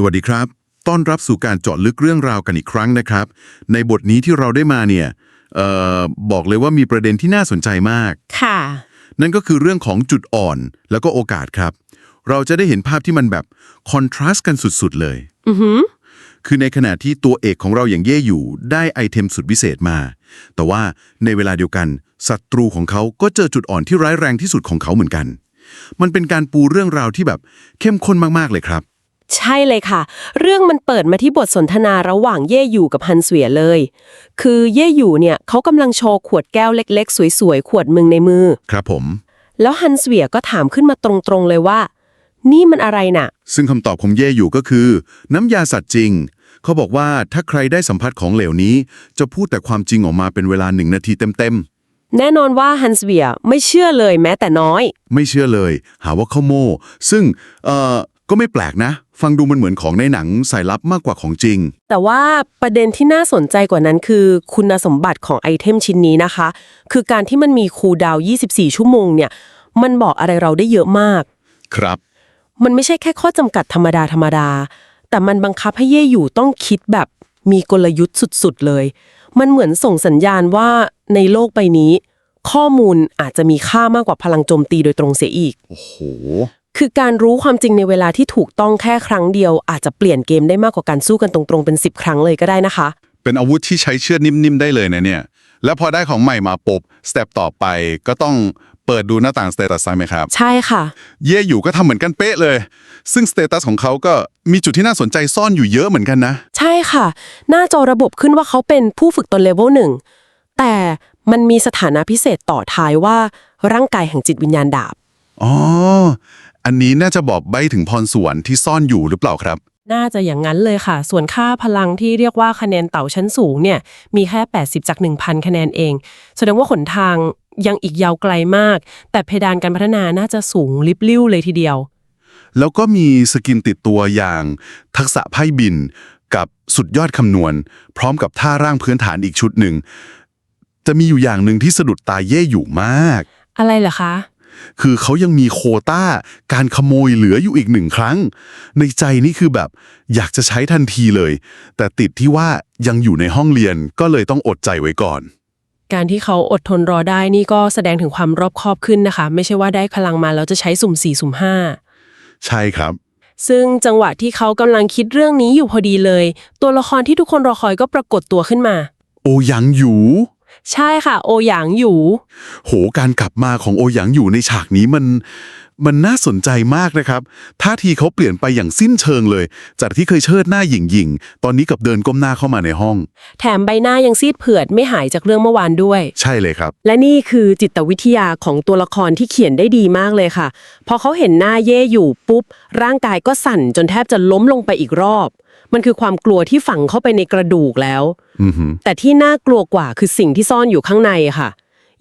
สวัสดีครับ ต้อนรับสู่การเจาะลึกเรื่องราวกันอีกครั้งนะครับ ในบทนี้ที่เราได้มาเนี่ยเออบอกเลยว่ามีประเด็นที่น่าสนใจมาก ค่ะ นั่นก็คือเรื่องของจุดอ่อนแล้วก็โอกาสครับ เราจะได้เห็นภาพที่มันแบบคอนทราสต์กันสุดๆ เลย อือหือคือในขณะที่ตัวเอกของเราอย่างเย่อยู่ได้ไอเทมสุดวิเศษมา แต่ว่าในเวลาเดียวกันศัตรูของเขาก็เจอจุดอ่อนที่ร้ายแรงที่สุดของเขาเหมือนกัน มันเป็นการปูเรื่องราวที่แบบเข้มข้นมากๆเลยครับ ใช่เลยค่ะ เรื่องมันเปิดมาที่บทสนทนาระหว่างเย่อยู่กับฮันเสวียเลย คือเย่อยู่เนี่ยเขากำลังโชว์ขวดแก้วเล็ก ๆ สวยๆ ขวดมึงในมือ ครับผม แล้วฮันเสวียก็ถามขึ้นมาตรงๆเลยว่า นี่มันอะไรน่ะ ซึ่งคำตอบของเย่อยู่ก็คือ น้ำยาสัตว์จริง เขาบอกว่าถ้าใครได้สัมผัสของเหลวนี้ จะพูดแต่ความจริงออกมาเป็นเวลาหนึ่งนาทีเต็มแน่นอนว่าฮันเสวียไม่เชื่อเลยแม้แต่น้อยๆไม่เชื่อเลย หาว่าเขาโม่ซึ่งเอ่อก็ไม่แปลกนะ ฟังดูมันเหมือนของในหนังสายลับมากกว่าของจริง แต่ว่าประเด็นที่น่าสนใจกว่านั้นคือ คุณสมบัติของไอเทมชิ้นนี้นะคะ คือการที่มันมีคูลดาวน์24 ชั่วโมงเนี่ย มันบอกอะไรเราได้เยอะมาก ครับ มันไม่ใช่แค่ข้อจำกัดธรรมดาธรรมดา แต่มันบังคับให้เย่อยู่ต้องคิดแบบมีกลยุทธ์สุดๆเลย มันเหมือนส่งสัญญาณว่าในโลกใบนี้ ข้อมูลอาจจะมีค่ามากกว่าพลังโจมตีโดยตรงเสียอีก โอ้โหคือการรู้ความจริงในเวลาที่ถูกต้องแค่ครั้งเดียว อาจจะเปลี่ยนเกมได้มากกว่าการสู้กันตรงๆเป็น 10 ครั้งเลยก็ได้นะคะ เป็นอาวุธที่ใช้เชือดนิ่มๆได้เลยนะเนี่ย แล้วพอได้ของใหม่มาปุ๊บสเต็ปต่อไปก็ต้องเปิดดูหน้าต่างสเตตัสไหมครับ ใช่ค่ะ เย่อยู่ก็ทำเหมือนกันเป๊ะเลย ซึ่งสเตตัสของเขาก็มีจุดที่น่าสนใจซ่อนอยู่เยอะเหมือนกันนะ ใช่ค่ะ หน้าจอระบบขึ้นว่าเขาเป็นผู้ฝึกตนเลเวลหนึ่งแต่มันมีสถานะพิเศษต่อท้ายว่าร่างกายแห่งจิตวิญญาณดาบ อ๋อ อันนี้น่าจะบอกใบถึงพรสวรรค์ที่ซ่อนอยู่หรือเปล่าครับ น่าจะอย่างนั้นเลยค่ะ ส่วนค่าพลังที่เรียกว่าคะแนนเต่าชั้นสูงเนี่ย มีแค่ 80 จาก 1,000 คะแนนเอง แสดงว่าหนทางยังอีกยาวไกลมาก แต่เพดานการพัฒนาน่าจะสูงลิบลิ่วเลยทีเดียว แล้วก็มีสกินติดตัวอย่าง ทักษะไพ่บิน กับสุดยอดคำนวณ พร้อมกับท่าร่างพื้นฐานอีกชุดหนึ่ง จะมีอยู่อย่างหนึ่งที่สะดุดตาเย่อยู่มาก อะไรเหรอคะ คือเขายังมีโควต้าการขโมยเหลืออยู่อีกหนึ่งครั้ง ในใจนี่คือแบบอยากจะใช้ทันทีเลย แต่ติดที่ว่ายังอยู่ในห้องเรียนก็เลยต้องอดใจไว้ก่อน การที่เขาอดทนรอได้นี่ก็แสดงถึงความรอบคอบขึ้นนะคะ ไม่ใช่ว่าได้พลังมาแล้วจะใช้สุ่ม4สุ่ม5ใช่ครับ ซึ่งจังหวะที่เขากำลังคิดเรื่องนี้อยู่พอดีเลย ตัวละครที่ทุกคนรอคอยก็ปรากฏตัวขึ้นมา โอหยางหยู ใช่ค่ะ โอหยางอยู่ โหการกลับมาของโอหยางหยูในฉากนี้มัน มันน่าสนใจมากนะครับท่าทีเขาเปลี่ยนไปอย่างสิ้นเชิงเลย จากที่เคยเชิดหน้าหยิ่งหยิ่งๆตอนนี้กลับเดินก้มหน้าเข้ามาในห้อง แถมใบหน้ายังซีดเผือดไม่หายจากเรื่องเมื่อวานด้วย ใช่เลยครับ และนี่คือจิตวิทยาของตัวละครที่เขียนได้ดีมากเลยค่ะ พอเขาเห็นหน้าเย่อยู่ปุ๊บ ร่างกายก็สั่นจนแทบจะล้มลงไปอีกรอบ มันคือความกลัวที่ฝังเข้าไปในกระดูกแล้ว อือหือแต่ที่น่ากลัวกว่าคือสิ่งที่ซ่อนอยู่ข้างในค่ะ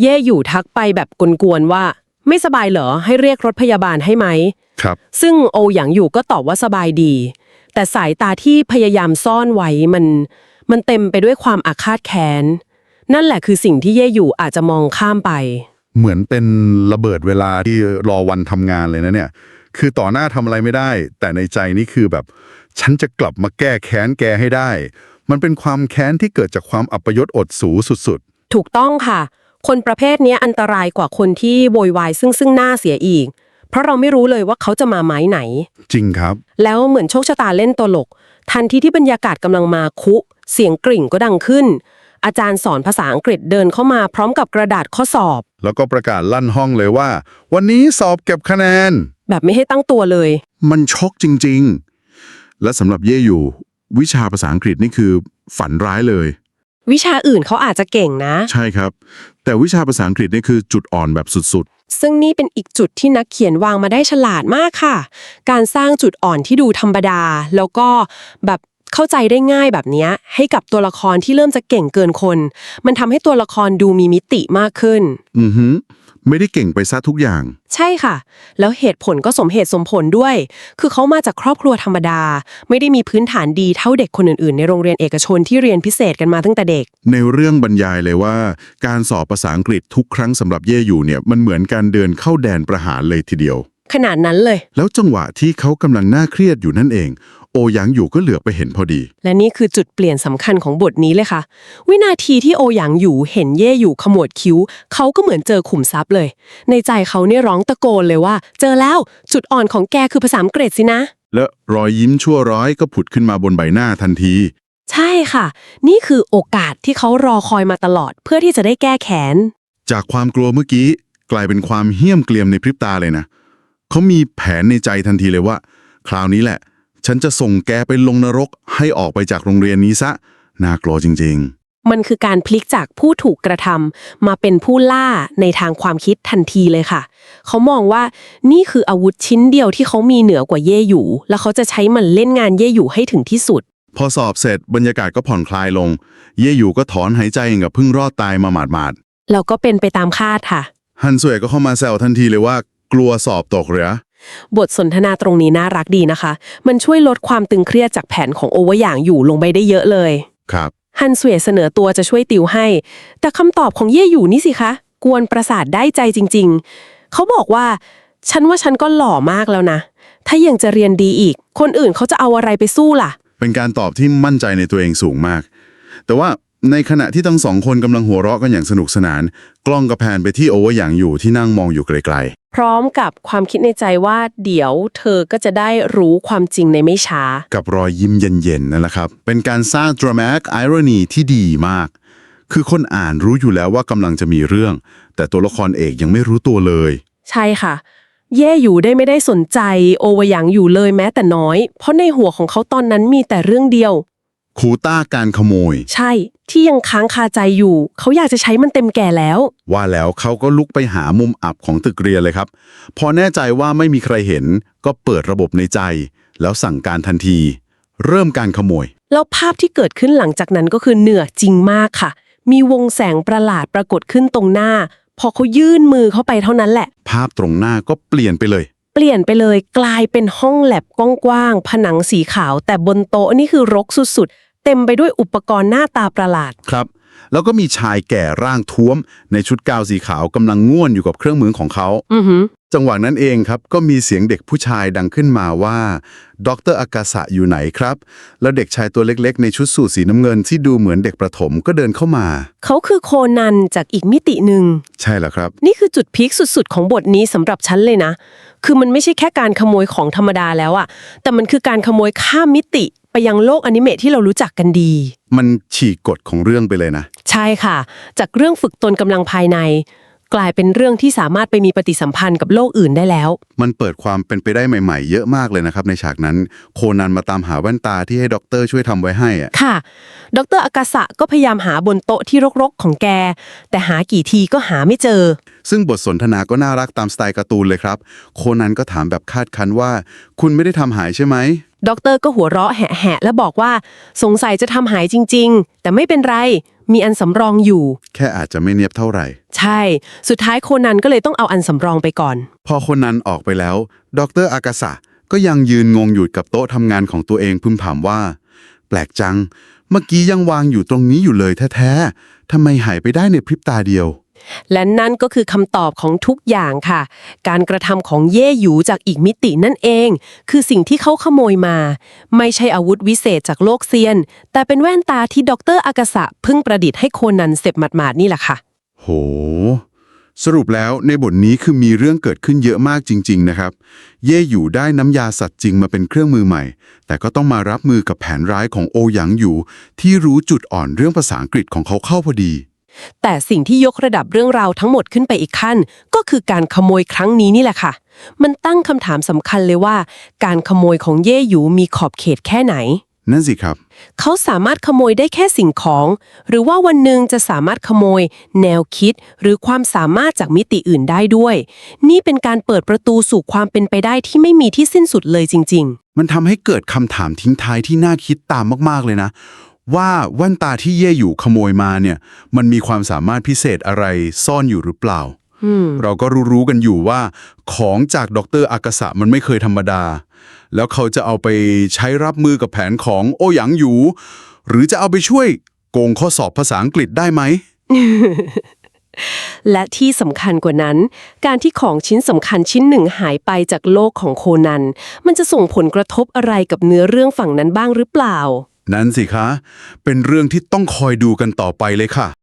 เย่อยู่ทักไปแบบกวนๆว่า ไม่สบายเหรอให้เรียกรถพยาบาลให้ไหม ครับ ซึ่งโอหยางอยู่ก็ตอบว่าสบายดี แต่สายตาที่พยายามซ่อนไว้มัน มันเต็มไปด้วยความอาฆาตแค้น นั่นแหละคือสิ่งที่เย่อยู่อาจจะมองข้ามไป เหมือนเป็นระเบิดเวลาที่รอวันทำงานเลยนะเนี่ย คือต่อหน้าทำอะไรไม่ได้ แต่ในใจนี่คือแบบ ฉันจะกลับมาแก้แค้นแกให้ได้ มันเป็นความแค้นที่เกิดจากความอัปยศอดสูสุดถูกต้องค่ะ คนประเภทเนี้ยอันตรายกว่าคนที่โวยวายซึ่งซึ่งหน้าเสียอีก เพราะเราไม่รู้เลยว่าเขาจะมาไม้ไหน ๆ จริงครับ แล้วเหมือนโชคชะตาเล่นตลก ทันทีที่บรรยากาศกำลังมาคุ เสียงกริ่งก็ดังขึ้น อาจารย์สอนภาษาอังกฤษเดินเข้ามาพร้อมกับกระดาษข้อสอบ แล้วก็ประกาศลั่นห้องเลยว่า วันนี้สอบเก็บคะแนน แบบไม่ให้ตั้งตัวเลย มันช็อกจริงๆ และสำหรับเย่อยู่ วิชาภาษาอังกฤษนี่คือฝันร้ายเลย วิชาอื่นเขาอาจจะเก่งนะ ใช่ครับ แต่วิชาภาษาอังกฤษนี่คือจุดอ่อนแบบสุดซึ่งนี่เป็นอีกจุดที่นักเขียนวางมาได้ฉลาดมากค่ะ การสร้างจุดอ่อนที่ดูธรรมดา แล้วก็แบบ เข้าใจได้ง่ายแบบเนี้ยให้กับตัวละครที่เริ่มจะเก่งเกินคน มันทำให้ตัวละครดูมีมิติมากขึ้นๆอือหือไม่ได้เก่งไปซะทุกอย่าง ใช่ค่ะ แล้วเหตุผลก็สมเหตุสมผลด้วย คือเขามาจากครอบครัวธรรมดา ไม่ได้มีพื้นฐานดีเท่าเด็กคนอื่นๆ ในโรงเรียนเอกชนที่เรียนพิเศษกันมาตั้งแต่เด็ก ในเรื่องบรรยายเลยว่า การสอบภาษาอังกฤษทุกครั้งสำหรับเย่อยู่เนี่ยมันเหมือนการเดินเข้าแดนประหารเลยทีเดียว ขนาดนั้นเลย แล้วจังหวะที่เขากำลังน่าเครียดอยู่นั่นเอง โอหยางอยู่ก็เหลือไปเห็นพอดี และนี่คือจุดเปลี่ยนสำคัญของบทนี้เลยค่ะ วินาทีที่โอหยางอยู่เห็นเย่อยู่ขมวดคิ้ว เขาก็เหมือนเจอขุมทรัพย์เลย ในใจเขาเนี่ยร้องตะโกนเลยว่า เจอแล้วจุดอ่อนของแกคือภาษาอังกฤษสินะ และรอยยิ้มชั่วร้ายก็ผุดขึ้นมาบนใบหน้าทันที ใช่ค่ะ นี่คือโอกาสที่เขารอคอยมาตลอด เพื่อที่จะได้แก้แค้น จากความกลัวเมื่อกี้ กลายเป็นความเหี้ยมเกรียมในพริบตาเลยนะ เขามีแผนในใจทันทีเลยว่า คราวนี้แหละ ฉันจะส่งแกไปลงนรกให้ออกไปจากโรงเรียนนี้ซะ น่ากลัวจริงมันคือการพลิกจากผู้ถูกกระทำมาเป็นผู้ล่าในทางความคิดทันทีเลยค่ะ เขามองว่านี่คืออาวุธชิ้นเดียวที่เขามีเหนือกว่าเย่หยูแล้วเขาจะใช้มันเล่นงานเย่หยูให้ถึงที่สุดๆพอสอบเสร็จบรรยากาศก็ผ่อนคลายลง เย่อยู่ก็ถอนหายใจอย่างกับเพิ่งรอดตายมาหมาดแล้วก็เป็นไปตามคาดค่ะ ๆ ฮันสวยก็เข้ามาแซวทันทีเลยว่า กลัวสอบตกเหรอบทสนทนาตรงนี้น่ารักดีนะคะ มันช่วยลดความตึงเครียดจากแผนของโอเวอร์อย่างอยู่ลงไปได้เยอะเลย ครับ ฮันสเวยเสนอตัวจะช่วยติวให้ แต่คำตอบของเย่อยู่นี่สิคะ กวนประสาทได้ใจจริง ๆ เขาบอกว่า ฉันว่าฉันก็หล่อมากแล้วนะ ถ้ายังจะเรียนดีอีก คนอื่นเขาจะเอาอะไรไปสู้ล่ะ เป็นการตอบที่มั่นใจในตัวเองสูงมาก แต่ว่า ในขณะที่ทั้งสองคนกำลังหัวเราะกันอย่างสนุกสนาน กล้องกระแพนไปที่โอเวอร์อย่างอยู่ที่นั่งมองอยู่ไกลพร้อมกับความคิดในใจว่าเดี๋ยวเธอก็จะได้รู้ความจริงในไม่ช้า ๆ กับรอยยิ้มเย็นๆนั่นแหละครับ เป็นการสร้าง dramatic irony ที่ดีมาก คือคนอ่านรู้อยู่แล้วว่ากำลังจะมีเรื่อง แต่ตัวละครเอกยังไม่รู้ตัวเลย ใช่ค่ะ เย่อยู่ได้ไม่ได้สนใจ โอวหยางอยู่เลยแม้แต่น้อย เพราะในหัวของเขาตอนนั้นมีแต่เรื่องเดียว คูต้าการขโมย ใช่ที่ยังค้างคาใจอยู่ เขาอยากจะใช้มันเต็มแก่แล้ว ว่าแล้วเขาก็ลุกไปหามุมอับของตึกเรียนเลยครับ พอแน่ใจว่าไม่มีใครเห็น ก็เปิดระบบในใจ แล้วสั่งการทันที เริ่มการขโมย แล้วภาพที่เกิดขึ้นหลังจากนั้นก็คือเหนือจริงมากค่ะ มีวงแสงประหลาดปรากฏขึ้นตรงหน้า พอเขายื่นมือเข้าไปเท่านั้นแหละ ภาพตรงหน้าก็เปลี่ยนไปเลย เปลี่ยนไปเลยกลายเป็นห้องแลบกว้างๆผนังสีขาว แต่บนโต๊ะนี่คือรกสุดๆ เต็มไปด้วยอุปกรณ์หน้าตาประหลาด ครับ แล้วก็มีชายแก่ร่างท้วม ในชุดกาวสีขาวกำลังง่วนอยู่กับเครื่องมือของเขา อือหือ จังหวะนั้นเองครับ ก็มีเสียงเด็กผู้ชายดังขึ้นมาว่าดรอากาศะอยู่ไหนครับ แล้วเด็กชายตัวเล็กๆ ในชุดสูทสีน้ำเงินที่ดูเหมือนเด็กประถมก็เดินเข้ามา เขาคือโคนันจากอีกมิติหนึ่ง ใช่แล้วครับ นี่คือจุดพีคสุดๆ ของบทนี้สำหรับฉันเลยนะ คือมันไม่ใช่แค่การขโมยของธรรมดาแล้วอะแต่มันคือการขโมยข้ามมิติ ไปยังโลกอนิเมะที่เรารู้จักกันดี มันฉีกกฎของเรื่องไปเลยนะ ใช่ค่ะ จากเรื่องฝึกตนกำลังภายใน กลายเป็นเรื่องที่สามารถไปมีปฏิสัมพันธ์กับโลกอื่นได้แล้ว มันเปิดความเป็นไปได้ใหม่ๆ เยอะมากเลยนะครับ ในฉากนั้น โคนันมาตามหาแว่นตาที่ให้ด็อกเตอร์ช่วยทำไว้ให้อะค่ะ ดรอากาศะก็พยายามหาบนโต๊ะที่รกๆของแก แต่หากี่ทีก็หาไม่เจอ ซึ่งบทสนทนาก็น่ารักตามสไตล์การ์ตูนเลยครับ โคนันก็ถามแบบคาดคันว่า คุณไม่ได้ทำหายใช่ไหม ด็อกเตอร์ก็หัวเราะแหะๆแล้วบอกว่า สงสัยจะทำหายจริง ๆ แต่ไม่เป็นไร มีอันสำรองอยู่ แค่อาจจะไม่เนียบเท่าไหร่ ใช่ สุดท้ายโคนันก็เลยต้องเอาอันสำรองไปก่อน พอคนนั้นออกไปแล้ว ดรอากาศะก็ยังยืนงงอยู่กับโต๊ะทำงานของตัวเองพึมพำว่า แปลกจัง เมื่อกี้ยังวางอยู่ตรงนี้อยู่เลยแท้ๆทำไมหายไปได้ในพริบตาเดียว และนั่นก็คือคำตอบของทุกอย่างค่ะ การกระทำของเย่หยูจากอีกมิตินั่นเอง คือสิ่งที่เขาขโมยมา ไม่ใช่อาวุธวิเศษจากโลกเซียน แต่เป็นแว่นตาที่ดรอากาศะเพิ่งประดิษฐ์ให้โคนันเสร็จหมาดๆนี่แหละค่ะ โห สรุปแล้วในบทนี้คือมีเรื่องเกิดขึ้นเยอะมากจริง ๆ นะครับ เย่อยู่ได้น้ำยาสัตว์จริงมาเป็นเครื่องมือใหม่ แต่ก็ต้องมารับมือกับแผนร้ายของโอหยางอยู่ที่รู้จุดอ่อนเรื่องภาษาอังกฤษของเขาเข้าพอดี แต่สิ่งที่ยกระดับเรื่องราวทั้งหมดขึ้นไปอีกขั้น ก็คือการขโมยครั้งนี้นี่แหละค่ะ มันตั้งคำถามสำคัญเลยว่า การขโมยของเย่หยูมีขอบเขตแค่ไหน นั่นสิครับ เขาสามารถขโมยได้แค่สิ่งของ หรือว่าวันหนึ่งจะสามารถขโมย แนวคิด หรือความสามารถจากมิติอื่นได้ด้วย นี่เป็นการเปิดประตูสู่ความเป็นไปได้ที่ไม่มีที่สิ้นสุดเลยจริงมันทำให้เกิดคำถามทิ้งท้ายที่น่าคิดตามมากๆเลยนะ ว่าแว่นตาที่เย่อยู่ขโมยมาเนี่ย มันมีความสามารถพิเศษอะไรซ่อนอยู่หรือเปล่า เราก็รู้ๆกันอยู่ว่า ของจากดรอากาศะมันไม่เคยธรรมดา แล้วเขาจะเอาไปใช้รับมือกับแผนของโอหยางอยู่หรือจะเอาไปช่วยโกงข้อสอบภาษาอังกฤษได้ไหม และที่สำคัญกว่านั้น การที่ของชิ้นสำคัญชิ้นหนึ่งหายไปจากโลกของโคนัน มันจะส่งผลกระทบอะไรกับเนื้อเรื่องฝั่งนั้นบ้างหรือเปล่า นั่นสิคะ เป็นเรื่องที่ต้องคอยดูกันต่อไปเลยค่ะ